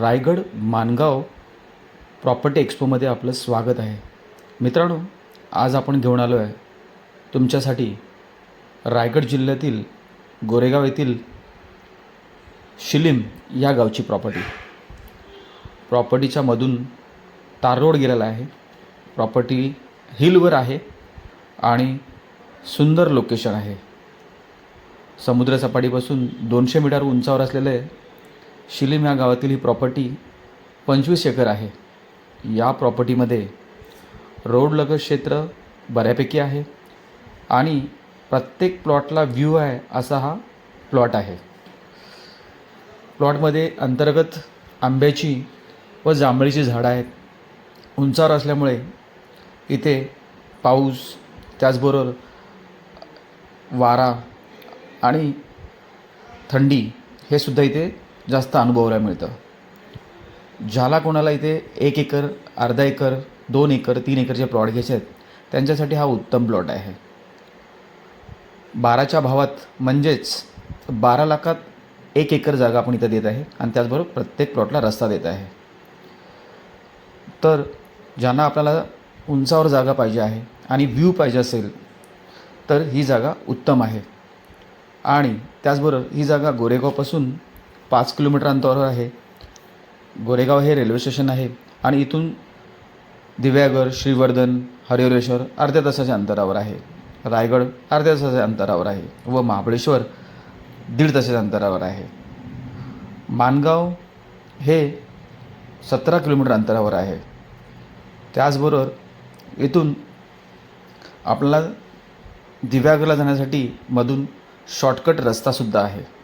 Raigad Mangaon property एक्सपोमध्ये आपलं स्वागत आहे. मित्रांनो आज आपण घेऊन आलो आहे तुमच्यासाठी रायगड जिल्ह्यातील गोरेगाव येथील शिलीम या गावची प्रॉपर्टी. प्रॉपर्टीच्या मधून तार रोड गेलेला आहे. प्रॉपर्टी हिलवर आहे आणि सुंदर लोकेशन आहे. समुद्रसपाटीपासून दोनशे मीटर उंचावर असलेले शिलीम या गावातील ही प्रॉपर्टी पंचवीस एकर आहे. या प्रॉपर्टीमध्ये रोडलगत क्षेत्र बऱ्यापैकी आहे आणि प्रत्येक प्लॉटला व्ह्यू आहे असा हा प्लॉट आहे. प्लॉटमध्ये अंतर्गत आंब्याची व जांभळीची झाडं आहेत. उंचावर असल्यामुळे इथे पाऊस त्याचबरोबर वारा आणि थंडी हे सुद्धा इथे जास्त अनुभवायला मिळतं. ज्याला कोणाला इथे एक एकर अर्धा एकर दोन एकर तीन एकरचे प्लॉट घ्यायचे आहेत त्यांच्यासाठी हा उत्तम प्लॉट आहे. बाराच्या भावात म्हणजेच बारा लाखात एक एकर जागा आपण इथं देत आहे आणि त्याचबरोबर प्रत्येक प्लॉटला रस्ता देत आहे. तर ज्यांना आपल्याला उंचावर जागा पाहिजे आहे आणि व्ह्यू पाहिजे असेल तर ही जागा उत्तम आहे. आणि त्याचबरोबर ही जागा गोरेगावपासून पाच किलोमीटर अंतरावर आहे. गोरेगाव हे रेल्वे स्टेशन आहे आणि इथून दिव्यागर श्रीवर्धन हरिहरेश्वर अर्ध्या तासाच्या अंतरावर आहे. रायगड अर्ध्या तासाच्या अंतरावर आहे व महाबळेश्वर दीड तासाच्या अंतरावर आहे. माणगाव हे सतरा किलोमीटर अंतरावर आहे. त्याचबरोबर इथून आपल्याला दिव्यागरला जाण्यासाठी मधून शॉर्टकट रस्तासुद्धा आहे.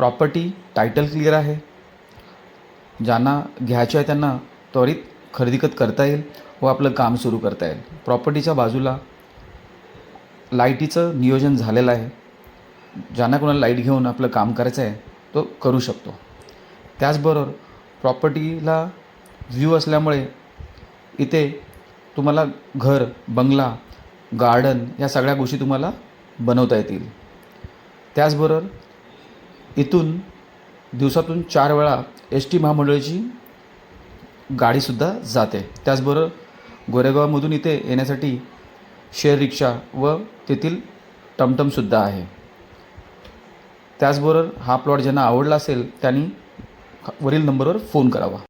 प्रॉपर्टी टायटल क्लिअर आहे. ज्यांना घ्यायचे आहे त्यांना त्वरित खरेदीकत करता येईल व आपलं काम सुरू करता येईल. प्रॉपर्टीच्या बाजूला लाईटीचं नियोजन झालेलं आहे. ज्यांना कोणाला लाइट घेऊन आपलं काम करायचं आहे तो करू शकतो. त्याचबरोबर प्रॉपर्टीला व्ह्यू असल्यामुळे इथे तुम्हाला घर बंगला गार्डन या सगळ्या गोष्टी तुम्हाला बनवता येतील. त्याचबरोबर इथून दिवसातून चार वेळा एस टी महामंडळाची गाडीसुद्धा जाते. त्याचबरोबर गोरेगावमधून इथे येण्यासाठी शेअर रिक्षा व तेथील टमटमसुद्धा आहे. त्याचबरोबर हा प्लॉट ज्यांना आवडला असेल त्यांनी वरील नंबरवर फोन करावा.